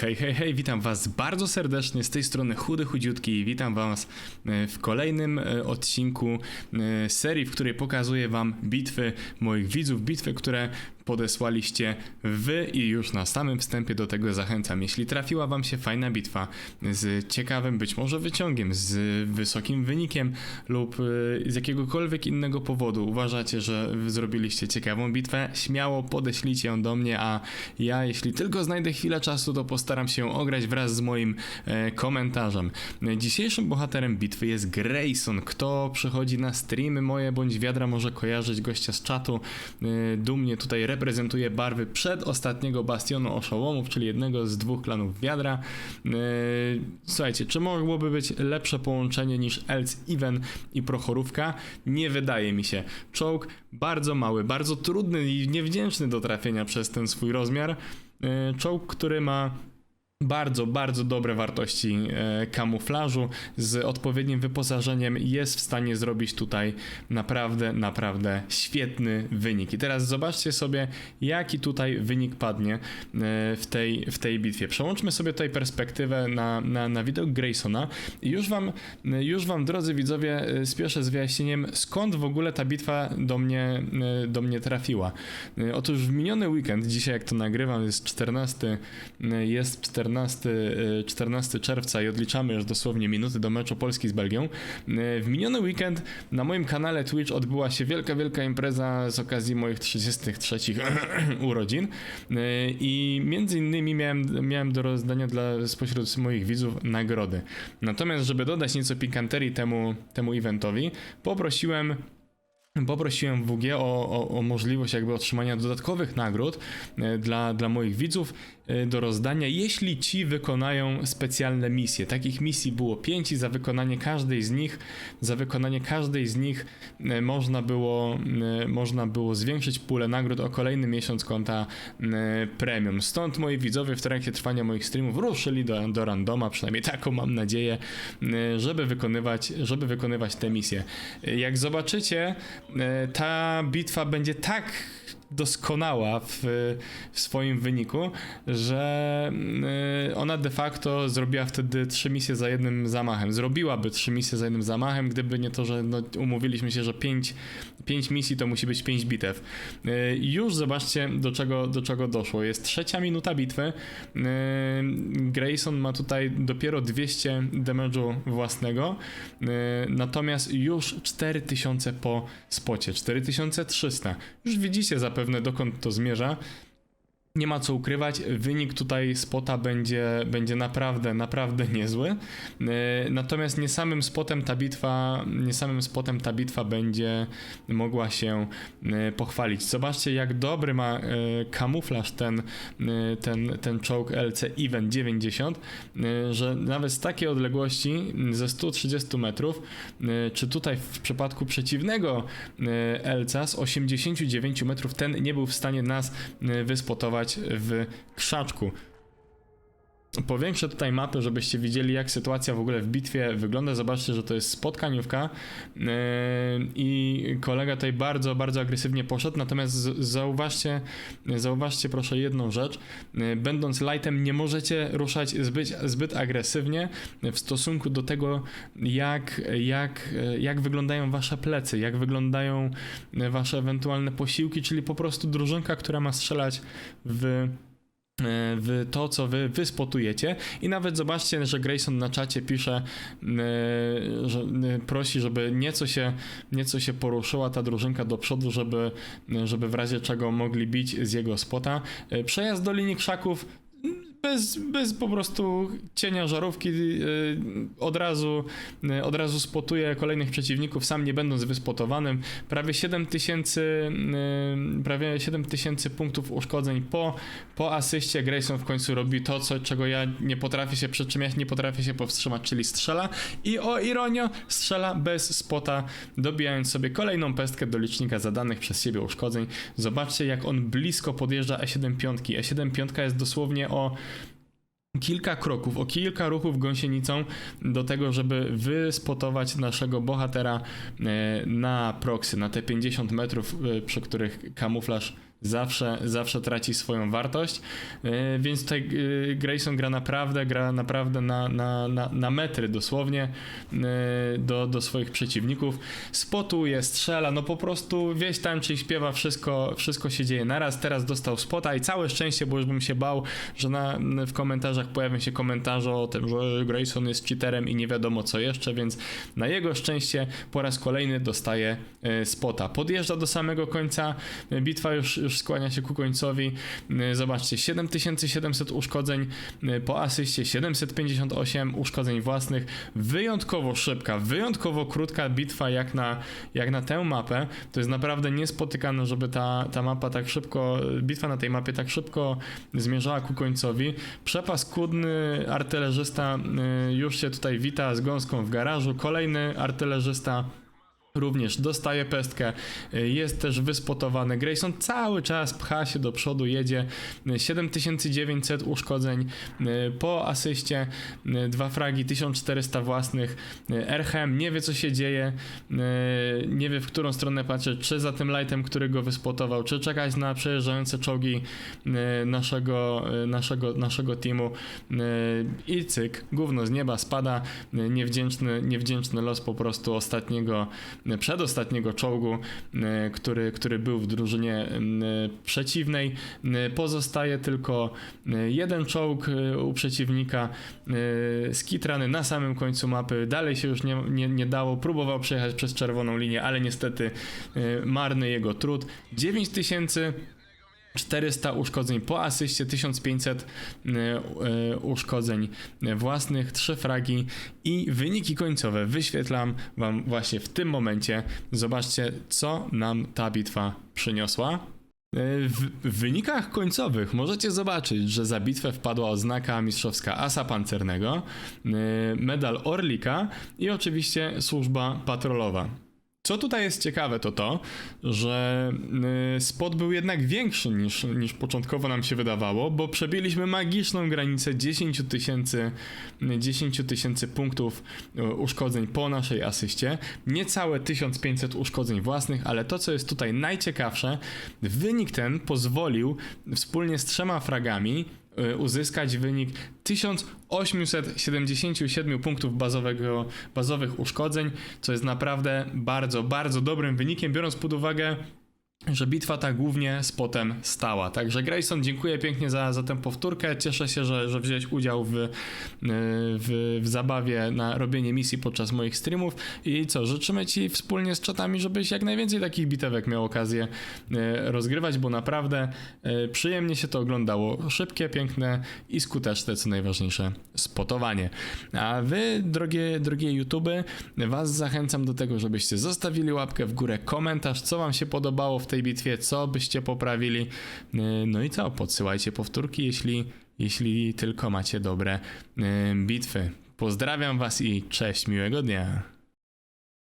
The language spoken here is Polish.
Hej, hej, hej, witam was bardzo serdecznie z tej strony Chudy Chudziutki. I witam was e, w kolejnym e, odcinku e, serii, w której pokazuję wam bitwy moich widzów, bitwy, które podesłaliście wy i już na samym wstępie do tego zachęcam. Jeśli trafiła wam się fajna bitwa z ciekawym być może wyciągiem, z wysokim wynikiem lub e, z jakiegokolwiek innego powodu uważacie, że zrobiliście ciekawą bitwę, śmiało podeślijcie ją do mnie, a ja jeśli tylko znajdę chwilę czasu, to postaram się ją ograć wraz z moim e, komentarzem. Dzisiejszym bohaterem bitwy jest Grayson. Kto przychodzi na streamy moje bądź wiadra może kojarzyć gościa z czatu. E, Dumnie tutaj reprezentuje barwy przedostatniego bastionu oszołomów, czyli jednego z dwóch klanów wiadra. E, Słuchajcie, czy mogłoby być lepsze połączenie niż Elc Even i Prochorówka? Nie wydaje mi się. Czołg bardzo mały, bardzo trudny i niewdzięczny do trafienia przez ten swój rozmiar. E, Czołg, który ma bardzo, bardzo dobre wartości e, kamuflażu z odpowiednim wyposażeniem jest w stanie zrobić tutaj naprawdę, naprawdę świetny wynik. I teraz zobaczcie sobie, jaki tutaj wynik padnie e, w tej, w tej bitwie. Przełączmy sobie tutaj perspektywę na, na, na widok Graysona i już wam, już wam, drodzy widzowie, e, spieszę z wyjaśnieniem, skąd w ogóle ta bitwa do mnie, do mnie trafiła. Otóż w miniony weekend, dzisiaj jak to nagrywam, jest 14, e, jest 14, e, 14 czerwca i odliczamy już dosłownie minuty do meczu Polski z Belgią. E, W miniony weekend na moim kanale Twitch odbyła się wielka, wielka impreza z okazji moich 33 urodzin E, i między innymi miałem, miałem do rozdania dla, spośród moich widzów nagrody. Natomiast, żeby dodać nieco pikanterii temu, temu eventowi, poprosiłem Poprosiłem WG o, o, o możliwość jakby otrzymania dodatkowych nagród dla, dla moich widzów do rozdania, jeśli ci wykonają specjalne misje. Takich misji było pięć i za wykonanie każdej z nich, za wykonanie każdej z nich e, można było, e, można było zwiększyć pulę nagród o kolejny miesiąc konta premium. Stąd moi widzowie w trakcie trwania moich streamów ruszyli do, do randoma, przynajmniej taką mam nadzieję, żeby wykonywać, żeby wykonywać te misje. Jak zobaczycie, ta bitwa będzie tak doskonała w, w swoim wyniku, że y, ona de facto zrobiła wtedy trzy misje za jednym zamachem. Zrobiłaby trzy misje za jednym zamachem, gdyby nie to, że no, umówiliśmy się, że pięć, pięć misji to musi być pięć bitew. Y, Już zobaczcie, do czego, do czego doszło. Jest trzecia minuta bitwy. Y, Grayson ma tutaj dopiero 200 damage'u własnego, natomiast już 4000 po spocie, 4300. Już widzicie zapewne dokąd to zmierza. Nie ma co ukrywać, wynik tutaj spota będzie, będzie naprawdę, naprawdę niezły. E, Natomiast nie samym spotem ta bitwa, nie samym spotem ta bitwa będzie mogła się e, pochwalić. Zobaczcie, jak dobry ma e, kamuflaż ten, ten, ten czołg LC Event 90, e, że nawet z takiej odległości, ze 130 metrów, czy tutaj w przypadku przeciwnego LC z 89 metrów, ten nie był w stanie nas wyspotować w krzaczku. Powiększę tutaj mapę, żebyście widzieli, jak sytuacja w ogóle w bitwie wygląda. Zobaczcie, że to jest spotkaniówka yy, i kolega tutaj bardzo, bardzo agresywnie poszedł. Natomiast zauważcie, zauważcie proszę jedną rzecz. Yy, Będąc lightem, nie możecie ruszać zbyt, zbyt agresywnie w stosunku do tego, jak, jak, jak wyglądają wasze plecy, jak wyglądają wasze ewentualne posiłki, czyli po prostu drużynka, która ma strzelać w w to, co wy wyspotujecie i nawet zobaczcie, że Grayson na czacie pisze, e, że e, prosi, żeby nieco się, nieco się poruszyła ta drużynka do przodu, żeby, żeby w razie czego mogli bić z jego spota. E, Przejazd do linii krzaków bez, bez po prostu cienia żarówki yy, od razu, yy, od razu spotuje kolejnych przeciwników, sam nie będąc wyspotowanym. Prawie 7000 yy, prawie 7000 punktów uszkodzeń po, po asyście Grayson w końcu robi to, co, czego ja nie potrafię się, przed czym ja nie potrafię się powstrzymać, czyli strzela i o ironio strzela bez spota, dobijając sobie kolejną pestkę do licznika zadanych przez siebie uszkodzeń. Zobaczcie jak on blisko podjeżdża E7 piątki. E7 piątka jest dosłownie o kilka kroków, o kilka ruchów gąsienicą do tego, żeby wyspotować naszego bohatera e, na proxy, na te 50 metrów, e, przy których kamuflaż zawsze, zawsze traci swoją wartość, e, więc tutaj e, Grayson gra naprawdę, gra naprawdę na, na, na, na metry dosłownie e, do, do swoich przeciwników. Spotuje, strzela, no po prostu wieś tańczy i śpiewa, wszystko, wszystko się dzieje naraz. Teraz dostał spota i całe szczęście, bo już bym się bał, że na, w komentarzach pojawią się komentarze o tym, że Grayson jest cheaterem i nie wiadomo co jeszcze, więc na jego szczęście po raz kolejny dostaje spota. Podjeżdża do samego końca, bitwa już, już skłania się ku końcowi. E, Zobaczcie, 7700 uszkodzeń e, po asyście, 758 uszkodzeń własnych. Wyjątkowo szybka, wyjątkowo krótka bitwa jak na, jak na tę mapę. To jest naprawdę niespotykane, żeby ta, ta mapa tak szybko, bitwa na tej mapie tak szybko zmierzała ku końcowi. Przepaskudny artylerzysta y, już się tutaj wita z gąską w garażu. Kolejny artylerzysta również dostaje pestkę, jest też wyspotowany. Grayson cały czas pcha się do przodu, jedzie. Y, 7900 uszkodzeń y, po asyście, y, dwa fragi, 1400 własnych. Erchem nie wie co się dzieje, y, nie wie w którą stronę patrzeć, czy za tym lightem, który go wyspotował, czy czekać na przejeżdżające czołgi naszego, naszego, naszego teamu i cyk, gówno z nieba spada, niewdzięczny, niewdzięczny los po prostu ostatniego przedostatniego czołgu, e, który, który był w drużynie e, przeciwnej. E, Pozostaje tylko jeden czołg u przeciwnika, skitrany na samym końcu mapy. Dalej się już nie, nie, nie dało. Próbował przejechać przez czerwoną linię, ale niestety marny jego trud. 9000 400 uszkodzeń po asyście, 1500 e, e, uszkodzeń własnych, 3 fragi i wyniki końcowe wyświetlam Wam właśnie w tym momencie. Zobaczcie, co nam ta bitwa przyniosła. E, W wynikach końcowych możecie zobaczyć, że za bitwę wpadła oznaka mistrzowska Asa Pancernego, medal Orlika i oczywiście służba patrolowa. Co tutaj jest ciekawe, to to, że y, spot był jednak większy niż, niż początkowo nam się wydawało, bo przebiliśmy magiczną granicę 10 tysięcy 10 tysięcy punktów y, uszkodzeń po naszej asyście. Niecałe 1500 uszkodzeń własnych, ale to, co jest tutaj najciekawsze, wynik ten pozwolił wspólnie z trzema fragami uzyskać wynik 1877 punktów bazowego, bazowych uszkodzeń, co jest naprawdę bardzo, bardzo dobrym wynikiem, biorąc pod uwagę, że bitwa ta głównie spotem stała. Także Grayson, dziękuję pięknie za, za tę powtórkę. Cieszę się, że, że wziąłeś udział w, y, w, w zabawie na robienie misji podczas moich streamów. I co, życzymy Ci wspólnie z czatami, żebyś jak najwięcej takich bitewek miał okazję y, rozgrywać, bo naprawdę y, przyjemnie się to oglądało. Szybkie, piękne i skuteczne, co najważniejsze, spotowanie. A Wy, drogie, drogie YouTube, Was zachęcam do tego, żebyście zostawili łapkę w górę, komentarz, co Wam się podobało w tej bitwie, co byście poprawili. Yy, No i co, podsyłajcie powtórki, jeśli, jeśli tylko macie dobre yy, bitwy. Pozdrawiam Was i cześć, miłego dnia.